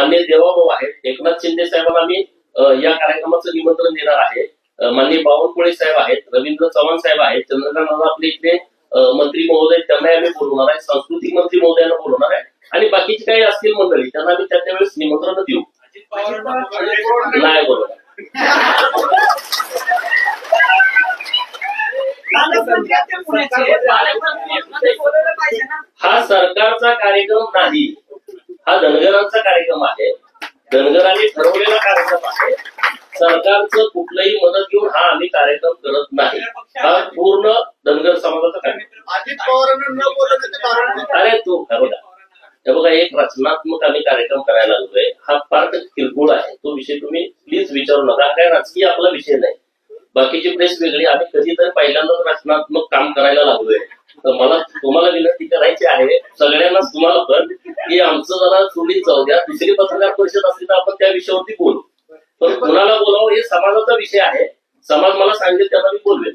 मान्य देवाभाऊ आहेत. एकनाथ शिंदे साहेबांना मी या कार्यक्रमाचं निमंत्रण देणार आहे. माननीय बावनकुळे साहेब आहेत रवींद्र चव्हाण साहेब आहेत चंद्रकांत आपले अ, मंत्री महोदय त्यांना आम्ही बोलवणार आहे. सांस्कृतिक मंत्री महोदयांना बोलवणार आहे. आणि बाकीचे काही असतील मंडळी त्यांना आम्ही त्या त्यावेळेस निमंत्रण देऊ. नाही बरोबर. हा सरकारचा कार्यक्रम नाही. हा धनगरांचा कार्यक्रम आहे. धनगरांनी ठरवलेला कार्यक्रम आहे. सरकारचं कुठलंही मदत घेऊन हा आम्ही कार्यक्रम करत नाही. हा पूर्ण धनगर समाजाचा कार्यक्रम? अरे तू बघा हे बघा एक रचनात्मक आम्ही कार्यक्रम करायला लागलोय. हा फार किरकोळ आहे. तो विषय तुम्ही प्लीज विचारू नका. काय राजकीय आपला विषय नाही. बाकीची प्रेस वेगळी. आम्ही कधीतरी पहिल्यांदाच रचनात्मक काम करायला लागलोय. तर मला तुम्हाला विनंती करायची आहे सगळ्यांनाच तुम्हाला पण की आमचं जरा सोडीत जाऊ द्या. दुसरी पत्रकार परिषद असली तर आपण त्या विषयावरती बोलू. पण कुणाला बोलावं हे समाजाचा विषय आहे. समाज मला सांगेल त्यांना मी बोलवेल